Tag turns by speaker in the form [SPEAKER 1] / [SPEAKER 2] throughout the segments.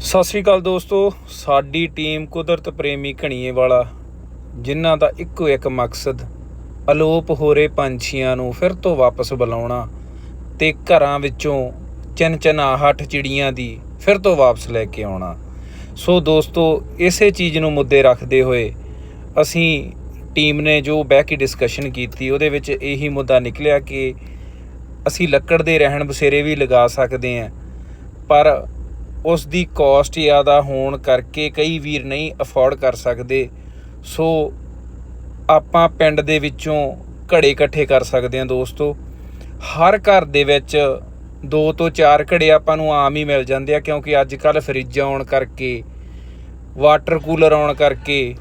[SPEAKER 1] ਸਤਿ ਸ੍ਰੀ ਅਕਾਲ ਦੋਸਤੋ, ਸਾਡੀ ਟੀਮ ਕੁਦਰਤ ਪ੍ਰੇਮੀ ਘਣੀਏ ਵਾਲਾ, ਜਿਨ੍ਹਾਂ ਦਾ ਇੱਕੋ ਇੱਕ ਮਕਸਦ, ਅਲੋਪ ਹੋ ਰਹੇ ਪੰਛੀਆਂ ਨੂੰ ਫਿਰ ਤੋਂ ਵਾਪਸ ਬੁਲਾਉਣਾ ਤੇ ਘਰਾਂ ਵਿੱਚੋਂ ਚਨਚਨਾਹਟ ਚਿੜੀਆਂ ਦੀ ਫਿਰ ਤੋਂ ਵਾਪਸ ਲੈ ਕੇ ਆਉਣਾ। ਸੋ ਦੋਸਤੋ, ਇਸੇ ਚੀਜ਼ ਨੂੰ ਮੁੱਦੇ ਰੱਖਦੇ ਹੋਏ ਅਸੀਂ ਟੀਮ ਨੇ ਜੋ ਬਹਿ ਕੇ ਡਿਸਕਸ਼ਨ ਕੀਤੀ, ਉਹਦੇ ਵਿੱਚ ਇਹੀ ਮੁੱਦਾ ਨਿਕਲਿਆ ਕਿ ਅਸੀਂ ਲੱਕੜ ਦੇ ਰਹਿਣ ਬਸੇਰੇ ਵੀ ਲਗਾ ਸਕਦੇ ਹਾਂ, ਪਰ ਉਸ ਦੀ ਕਾਸਟ ਜ਼ਿਆਦਾ ਹੋਣ ਕਰਕੇ ਕਈ ਵੀਰ ਨਹੀਂ ਅਫੋਰਡ ਕਰ ਸਕਦੇ। ਸੋ ਆਪਾਂ ਪਿੰਡ ਦੇ ਵਿੱਚੋਂ ਘੜੇ ਇਕੱਠੇ ਕਰ ਸਕਦੇ ਹਾਂ ਦੋਸਤੋ। ਹਰ ਘਰ ਦੇ ਵਿੱਚ ਦੋ ਤੋਂ ਚਾਰ ਘੜੇ ਆਪਾਂ ਨੂੰ ਆਮ ਹੀ ਮਿਲ ਜਾਂਦੇ ਆ ਕਿਉਂਕਿ ਅੱਜ ਕੱਲ ਫਰਿੱਜ ਆਉਣ ਕਰਕੇ ਵਾਟਰ ਕੂਲਰ ਆਉਣ ਕਰਕੇ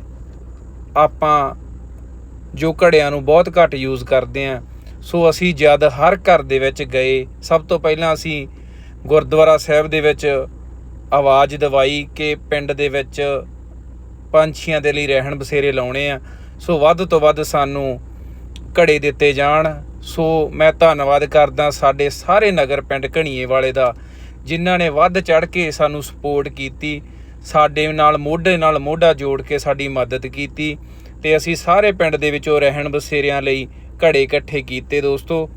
[SPEAKER 1] ਆਪਾਂ ਜੋ ਘੜਿਆਂ ਨੂੰ ਬਹੁਤ ਘੱਟ ਯੂਜ਼ ਕਰਦੇ ਆ ਸੋ ਅਸੀਂ ਜਦ ਹਰ ਘਰ ਦੇ ਵਿੱਚ ਗਏ, ਸਭ ਤੋਂ ਪਹਿਲਾਂ ਅਸੀਂ ਗੁਰਦੁਆਰਾ ਸਾਹਿਬ ਦੇ ਵਿੱਚ ਆਵਾਜ਼ ਦਵਾਈ ਕਿ ਪਿੰਡ ਦੇ ਵਿੱਚ ਪੰਛੀਆਂ ਦੇ ਲਈ ਰਹਿਣ ਬਸੇਰੇ ਲਾਉਣੇ ਆ। ਸੋ ਵੱਧ ਤੋਂ ਵੱਧ ਸਾਨੂੰ ਘੜੇ ਦਿੱਤੇ ਜਾਣ। ਸੋ ਮੈਂ ਧੰਨਵਾਦ ਕਰਦਾ ਸਾਡੇ ਸਾਰੇ ਨਗਰ ਪਿੰਡ ਘਣੀਏ ਵਾਲੇ ਦਾ, ਜਿਨ੍ਹਾਂ ਨੇ ਵੱਧ ਚੜ ਕੇ ਸਾਨੂੰ ਸਪੋਰਟ ਕੀਤੀ, ਸਾਡੇ ਨਾਲ ਮੋਢੇ ਨਾਲ ਮੋਢਾ ਜੋੜ ਕੇ ਸਾਡੀ ਮਦਦ ਕੀਤੀ ਤੇ ਅਸੀਂ ਸਾਰੇ ਪਿੰਡ ਦੇ ਵਿੱਚੋਂ ਰਹਿਣ ਬਸੇਰਿਆਂ ਲਈ ਘੜੇ ਇਕੱਠੇ ਕੀਤੇ ਦੋਸਤੋ।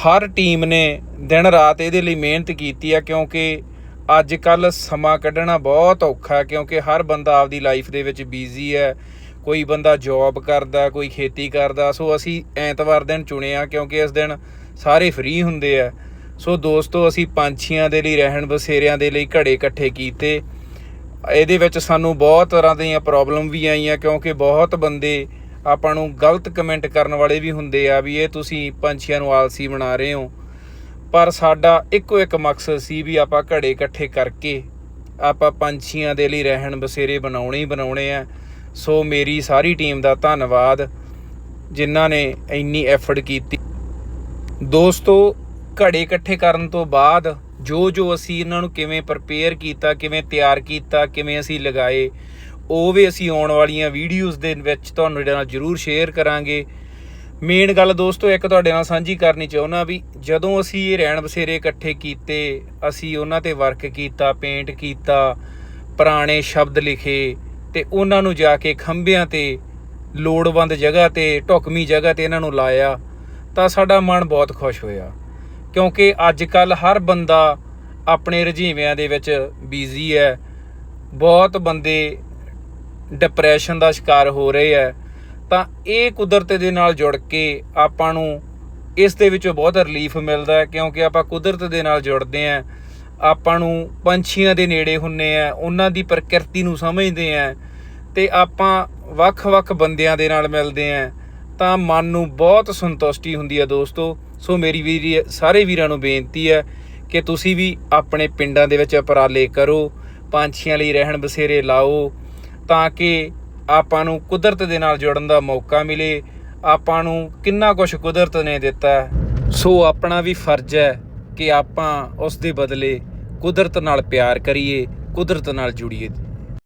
[SPEAKER 1] ਹਰ ਟੀਮ ਨੇ ਦਿਨ ਰਾਤ ਇਹਦੇ ਲਈ ਮਿਹਨਤ ਕੀਤੀ ਆ ਕਿਉਂਕਿ ਅੱਜ ਕੱਲ ਸਮਾਂ ਕੱਢਣਾ ਬਹੁਤ ਔਖਾ ਹੈ, ਕਿਉਂਕਿ ਹਰ ਬੰਦਾ ਆਪਦੀ ਲਾਈਫ ਦੇ ਵਿੱਚ ਬਿਜ਼ੀ ਹੈ। ਕੋਈ ਬੰਦਾ ਜੌਬ ਕਰਦਾ, ਕੋਈ ਖੇਤੀ ਕਰਦਾ, ਸੋ ਅਸੀਂ ਐਤਵਾਰ ਦਿਨ ਚੁਣਿਆ ਕਿਉਂਕਿ ਇਸ ਦਿਨ ਸਾਰੇ ਫ੍ਰੀ ਹੁੰਦੇ ਆ। ਸੋ ਦੋਸਤੋ, ਅਸੀਂ ਪੰਛੀਆਂ ਦੇ ਲਈ, ਰਹਿਣ ਬਸੇਰਿਆਂ ਦੇ ਲਈ ਘੜੇ ਇਕੱਠੇ ਕੀਤੇ। ਇਹਦੇ ਵਿੱਚ ਸਾਨੂੰ ਬਹੁਤ ਤਰ੍ਹਾਂ ਦੀਆਂ ਪ੍ਰੋਬਲਮ ਵੀ ਆਈਆਂ, ਕਿਉਂਕਿ ਬਹੁਤ ਬੰਦੇ ਆਪਾਂ ਨੂੰ ਗਲਤ ਕਮੈਂਟ ਕਰਨ ਵਾਲੇ ਵੀ ਹੁੰਦੇ ਆ, ਵੀ ਇਹ ਤੁਸੀਂ ਪੰਛੀਆਂ ਨੂੰ ਆਲਸੀ ਬਣਾ ਰਹੇ ਹੋ। ਪਰ ਸਾਡਾ ਇੱਕੋ ਇੱਕ ਮਕਸਦ ਸੀ ਵੀ ਆਪਾਂ ਘੜੇ ਇਕੱਠੇ ਕਰਕੇ ਆਪਾਂ ਪੰਛੀਆਂ ਦੇ ਲਈ ਰਹਿਣ ਬਸੇਰੇ ਬਣਾਉਣੇ ਹੀ ਬਣਾਉਣੇ ਆ। ਸੋ ਮੇਰੀ ਸਾਰੀ ਟੀਮ ਦਾ ਧੰਨਵਾਦ, ਜਿਨ੍ਹਾਂ ਨੇ ਇੰਨੀ ਐਫਰਟ ਕੀਤੀ। ਦੋਸਤੋ, ਘੜੇ ਇਕੱਠੇ ਕਰਨ ਤੋਂ ਬਾਅਦ ਜੋ ਜੋ ਅਸੀਂ ਇਹਨਾਂ ਨੂੰ ਕਿਵੇਂ ਪ੍ਰਪੇਅਰ ਕੀਤਾ, ਕਿਵੇਂ ਤਿਆਰ ਕੀਤਾ, ਕਿਵੇਂ ਅਸੀਂ ਲਗਾਏ, ਉਹ ਵੀ ਅਸੀਂ ਆਉਣ ਵਾਲੀਆਂ ਵੀਡੀਓਜ਼ ਦੇ ਵਿੱਚ ਤੁਹਾਨੂੰ ਨਾਲ ਜਰੂਰ ਸ਼ੇਅਰ ਕਰਾਂਗੇ। ਮੇਨ ਗੱਲ ਦੋਸਤੋ, ਇੱਕ ਤੁਹਾਡੇ ਨਾਲ ਸਾਂਝੀ ਕਰਨੀ ਚਾਹੁੰਦਾ ਵੀ ਜਦੋਂ ਅਸੀਂ ਇਹ ਰਹਿਣ ਬਸੇਰੇ ਇਕੱਠੇ ਕੀਤੇ, ਅਸੀਂ ਉਹਨਾਂ ਤੇ ਵਰਕ ਕੀਤਾ ਪੇਂਟ ਕੀਤਾ, ਪੁਰਾਣੇ ਸ਼ਬਦ ਲਿਖੇ ਤੇ ਉਹਨਾਂ ਨੂੰ ਜਾ ਕੇ ਖੰਭਿਆਂ ਤੇ, ਲੋੜਵੰਦ ਜਗ੍ਹਾ ਤੇ, ਢੁਕਵੀਂ ਜਗ੍ਹਾ ਤੇ ਇਹਨਾਂ ਨੂੰ ਲਾਇਆ, ਤਾਂ ਸਾਡਾ ਮਨ ਬਹੁਤ ਖੁਸ਼ ਹੋਇਆ। ਕਿਉਂਕਿ ਅੱਜ ਕੱਲ ਹਰ ਬੰਦਾ ਆਪਣੇ ਰੁਝੇਵਿਆਂ ਦੇ ਵਿੱਚ ਬਿਜ਼ੀ ਹੈ। ਬਹੁਤ ਬੰਦੇ ਡਿਪਰੈਸ਼ਨ ਦਾ ਸ਼ਿਕਾਰ ਹੋ ਰਹੇ ਹੈ। ਤਾਂ ਇਹ ਕੁਦਰਤ ਦੇ ਨਾਲ ਜੁੜ ਕੇ ਆਪਾਂ ਨੂੰ ਇਸ ਦੇ ਵਿੱਚੋਂ ਬਹੁਤ ਰਿਲੀਫ ਮਿਲਦਾ ਹੈ, ਕਿਉਂਕਿ ਆਪਾਂ ਕੁਦਰਤ ਦੇ ਨਾਲ ਜੁੜਦੇ ਆਂ ਆਪਾਂ ਨੂੰ ਪੰਛੀਆਂ ਦੇ ਨੇੜੇ ਹੁੰਨੇ ਆ ਉਹਨਾਂ ਦੀ ਪ੍ਰਕਿਰਤੀ ਨੂੰ ਸਮਝਦੇ ਆਂ ਤੇ ਆਪਾਂ ਵੱਖ-ਵੱਖ ਬੰਦਿਆਂ ਦੇ ਨਾਲ ਮਿਲਦੇ ਆਂ ਤਾਂ ਮਨ ਨੂੰ ਬਹੁਤ ਸੰਤੁਸ਼ਟੀ ਹੁੰਦੀ ਹੈ ਦੋਸਤੋ। ਸੋ ਮੇਰੀ ਵੀਰੀ, ਸਾਰੇ ਵੀਰਾਂ ਨੂੰ ਬੇਨਤੀ ਹੈ ਕਿ ਤੁਸੀਂ ਵੀ ਆਪਣੇ ਪਿੰਡਾਂ ਦੇ ਵਿੱਚ ਉਪਰਾਲੇ ਕਰੋ, ਪੰਛੀਆਂ ਲਈ ਰਹਿਣ ਬਸੇਰੇ ਲਾਓ, ਤਾਂ ਕਿ ਆਪਾਂ ਨੂੰ ਕੁਦਰਤ ਦੇ ਨਾਲ ਜੁੜਨ ਦਾ ਮੌਕਾ ਮਿਲੇ। ਆਪਾਂ ਨੂੰ ਕਿੰਨਾ ਕੁਝ ਕੁਦਰਤ ਨੇ ਦਿੱਤਾ। ਸੋ ਆਪਣਾ ਵੀ ਫਰਜ਼ ਹੈ ਕਿ ਆਪਾਂ ਉਸ ਦੇ ਬਦਲੇ ਕੁਦਰਤ ਨਾਲ ਪਿਆਰ ਕਰੀਏ, ਕੁਦਰਤ ਨਾਲ ਜੁੜੀਏ।